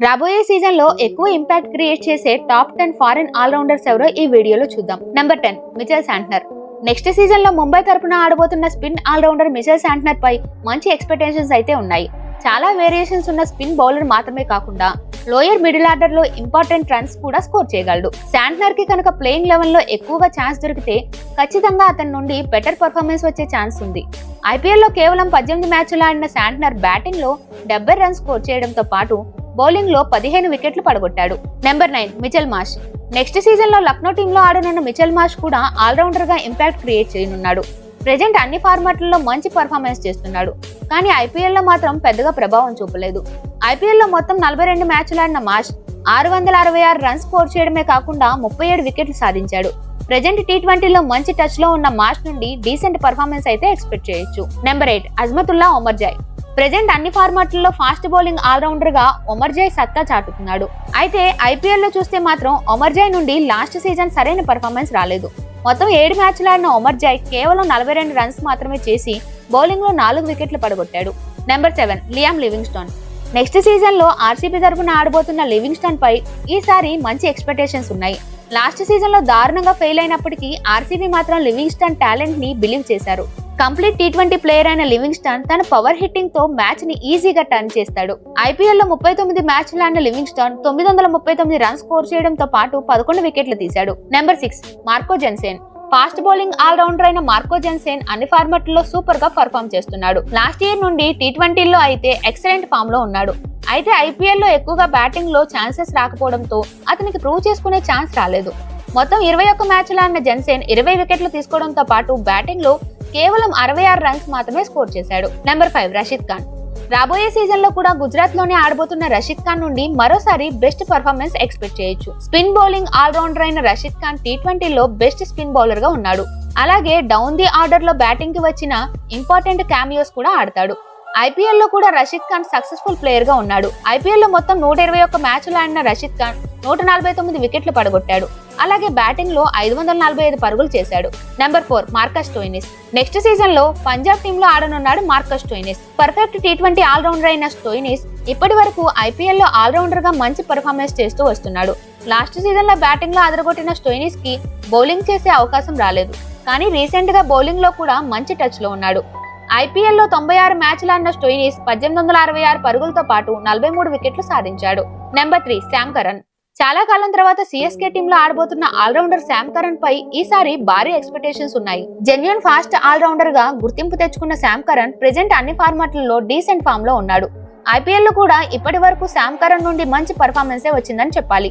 రాబోయే సీజన్లో ఎక్కువ ఇంపాక్ట్ క్రియేట్ చేసే టాప్ టెన్ ఫారెన్ ఆల్రౌండర్స్ ఎవరో ఈ వీడియోలో చూద్దాం. Number ten Mitchell Santner next సీజన్లో ముంబై తరపున ఆడబోతున్న స్పిన్ ఆల్రౌండర్ మిచెల్ శాంట్నర్ పై మంచి ఎక్స్పెక్టేషన్స్ అయితే ఉన్నాయి. చాలా వేరియేషన్స్ ఉన్న స్పిన్ బౌలర్ మాత్రమే కాకుండా లోయర్ మిడిల్ ఆర్డర్లో ఇంపార్టెంట్ రన్స్ కూడా స్కోర్ చేయగలడు. శాంట్నర్కి కనుక ప్లేయింగ్ లెవెల్లో ఎక్కువగా ఛాన్స్ దొరికితే ఖచ్చితంగా అతని నుండి బెటర్ పర్ఫార్మెన్స్ వచ్చే ఛాన్స్ ఉంది. ఐపీఎల్లో కేవలం పద్దెనిమిది మ్యాచ్లు ఆడిన శాంట్నర్ బ్యాటింగ్లో డెబ్బై రన్స్ స్కోర్ చేయడంతో పాటు బౌలింగ్లో పదిహేను వికెట్లు పడగొట్టాడు. Number nine Mitchell Marsh next సీజన్లో లక్నో టీంలో ఆడనున్న మిచెల్ మాష్ కూడా ఆల్రౌండర్గా ఇంపాక్ట్ క్రియేట్ చేయనున్నాడు. ప్రెజెంట్ అన్ని ఫార్మాట్లలో మంచి పర్ఫార్మెన్స్ చేస్తున్నాడు. కానీ ఐపీఎల్లో మాత్రం పెద్దగా ప్రభావం చూపలేదు. ఐపీఎల్లో మొత్తం నలభై రెండు మ్యాచ్లు ఆడిన మాష్ ఆరు వందల అరవై ఆరు రన్స్ స్కోర్ చేయడమే కాకుండా ముప్పై ఏడు వికెట్లు సాధించాడు. ప్రెజెంట్ టీ ట్వంటీలో మంచి టచ్లో ఉన్న మాష్ నుండి డీసెంట్ పర్ఫార్మెన్స్ అయితే ఎక్స్పెక్ట్ చేయొచ్చు. Number eight Azmatullah Omarzai. Present అన్ని ఫార్మాట్లలో ఫాస్ట్ బౌలింగ్ ఆల్రౌండర్గా ఒమర్జాయ్ సత్తా చాటుతున్నాడు. అయితే ఐపీఎల్లో చూస్తే మాత్రం ఒమర్జాయ్ నుండి లాస్ట్ సీజన్ సరైన పర్ఫార్మెన్స్ రాలేదు. మొత్తం ఏడు మ్యాచ్లు ఆడిన ఒమర్జాయ్ కేవలం నలభై రెండు రన్స్ మాత్రమే చేసి బౌలింగ్లో నాలుగు వికెట్లు పడగొట్టాడు. Number seven Liam Livingstone. Next సీజన్లో ఆర్సీబీ తరపున ఆడబోతున్న లివింగ్స్టోన్ పై ఈసారి మంచి ఎక్స్పెక్టేషన్స్ ఉన్నాయి. లాస్ట్ సీజన్లో దారుణంగా ఫెయిల్ అయినప్పటికీ ఆర్సీబీ మాత్రం లివింగ్స్టన్ టాలెంట్ని బిలీవ్ చేశారు. కంప్లీట్ టీ ట్వంటీ ప్లేయర్ అయిన లివింగ్స్టన్ తన పవర్ హిట్టింగ్తో మ్యాచ్ని ఈజీగా టర్న్ చేస్తాడు. ఐపీఎల్లో ముప్పై తొమ్మిది మ్యాచ్లు ఆడిన లివింగ్స్టన్ తొమ్మిది వందల ముప్పై తొమ్మిది రన్స్ స్కోర్ చేయడంతో పాటు పదకొండు వికెట్లు తీశాడు. Number six Marco Jansen. Fast bowling all rounder అయిన మార్కో జెన్సేన్ అన్ని ఫార్మాట్లలో సూపర్గా పర్ఫామ్ చేస్తున్నాడు. లాస్ట్ ఇయర్ నుండి టీ ట్వంటీలో అయితే ఎక్సలెంట్ ఫామ్లో ఉన్నాడు. అయితే ఐపీఎల్లో ఎక్కువగా బ్యాటింగ్లో ఛాన్సెస్ రాకపోవడంతో అతనికి ప్రూవ్ చేసుకునే ఛాన్స్ రాలేదు. మొత్తం ఇరవై ఒక్క మ్యాచ్లు ఆడిన జెన్సేన్ ఇరవై వికెట్లు తీసుకోవడంతో పాటు బ్యాటింగ్లో కేవలం అరవై ఆరు రన్స్ మాత్రమే స్కోర్ చేశాడు. Number five Rashid Khan. రాబోయే సీజన్లో కూడా గుజరాత్లోనే ఆడబోతున్న రషీద్ ఖాన్ నుండి మరోసారి బెస్ట్ పర్ఫార్మెన్స్ ఎక్స్పెక్ట్ చేయొచ్చు. స్పిన్ బౌలింగ్ ఆల్రౌండర్ అయిన రషీద్ ఖాన్ టీ ట్వంటీలో బెస్ట్ స్పిన్ బౌలర్గా ఉన్నాడు. అలాగే డౌన్ ది ఆర్డర్లో బ్యాటింగ్కి వచ్చిన ఇంపార్టెంట్ క్యామియోస్ కూడా ఆడతాడు. ఐపీఎల్లో కూడా రషీద్ ఖాన్ సక్సెస్ఫుల్ ప్లేయర్గా ఉన్నాడు. ఐపీఎల్లో మొత్తం నూట ఇరవై ఒక్క మ్యాచ్లు ఆడిన రషీద్ ఖాన్ నూట నలభై తొమ్మిది వికెట్లు పడగొట్టాడు. అలాగే బ్యాటింగ్లో ఐదు వందల నలభై ఐదు పరుగులు చేశాడు. Number four Marcus Stoinis next సీజన్లో పంజాబ్ టీమ్లో ఆడనున్నాడు Marcus Stoinis perfect T twenty allrounder అయిన స్టోయినిస్ ఇప్పటి వరకు ఐపీఎల్లో ఆల్రౌండర్గా మంచి పర్ఫార్మెన్స్ చేస్తూ వస్తున్నాడు. లాస్ట్ సీజన్లో బ్యాటింగ్లో అదరగొట్టిన స్టోయినిస్కి బౌలింగ్ చేసే అవకాశం రాలేదు. కానీ రీసెంట్గా బౌలింగ్లో కూడా మంచి టచ్లో ఉన్నాడు. ఐపీఎల్లో తొంభై ఆరు మ్యాచ్లు ఆడిన స్టోయినిస్ పద్దెనిమిది వందల అరవై ఆరు పరుగులతో పాటు నలభై మూడు వికెట్లు సాధించాడు. నెంబర్ త్రీ శామ్ కరణ్ చాలా కాలం తర్వాత సిఎస్కే టీమ్లో ఆడబోతున్న ఆల్రౌండర్ శామ్ కరణ్ పై ఈసారి భారీ ఎక్స్పెక్టేషన్స్ ఉన్నాయి. జెన్యున్ ఫాస్ట్ ఆల్రౌండర్గా గుర్తింపు తెచ్చుకున్న శామ్ కరణ్ ప్రెజెంట్ అన్ని ఫార్మాట్లలో డీసెంట్ ఫామ్లో ఉన్నాడు. ఐపీఎల్లో కూడా ఇప్పటి వరకు శామ్ కరణ్ నుండి మంచి పర్ఫార్మెన్సే వచ్చిందని చెప్పాలి.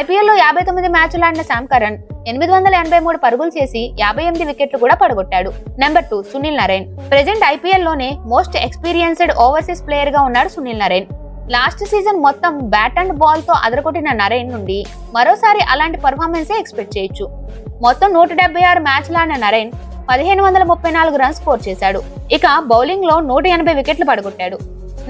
ఐపీఎల్లో యాభై తొమ్మిది మ్యాచ్లు ఆడిన శామ్ కరణ్ ఎనిమిది వందల ఎనభై మూడు పరుగులు చేసి యాభై ఎనిమిది వికెట్లు కూడా పడగొట్టాడు. Number two Sunil Narine present ఐపీఎల్లోనే most experienced overseas ప్లేయర్గా ఉన్నాడు సునీల్ నరేన్ లాస్ట్ సీజన్ మొత్తం బ్యాట్ అండ్ బాల్తో అదరగొట్టిన నరేన్ నుండి మరోసారి అలాంటి పర్ఫార్మెన్సే ఎక్స్పెక్ట్ చేయొచ్చు. మొత్తం నూట డెబ్బై ఆరు మ్యాచ్లు ఆడిన నరేన్ పదిహేను వందల ముప్పై నాలుగు రన్స్ స్కోర్ చేశాడు. ఇక బౌలింగ్లో నూట ఎనభై వికెట్లు పడగొట్టాడు.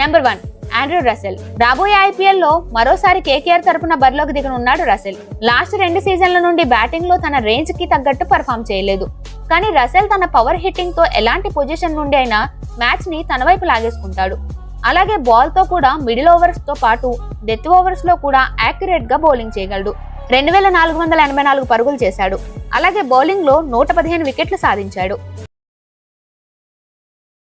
నెంబర్ వన్ ఆండ్రూ రసెల్ రాబోయే ఐపీఎల్లో మరోసారి కేకేఆర్ తరపున బరిలోకి దిగనున్నాడు రసెల్ లాస్ట్ రెండు సీజన్ల నుండి బ్యాటింగ్లో తన రేంజ్కి తగ్గట్టు పర్ఫామ్ చేయలేదు. కానీ రసెల్ తన పవర్ హిట్టింగ్తో ఎలాంటి పొజిషన్ నుండి అయినా మ్యాచ్ని తన వైపు లాగేసుకుంటాడు. అలాగే బాల్తో కూడా మిడిల్ ఓవర్స్తో పాటు డెత్ ఓవర్స్లో కూడా యాక్యురేట్గా బౌలింగ్ చేయగలడు. రెండు వేల నాలుగు వందల ఎనభై నాలుగు పరుగులు చేశాడు. అలాగే బౌలింగ్లో నూట పదిహేను వికెట్లు సాధించాడు.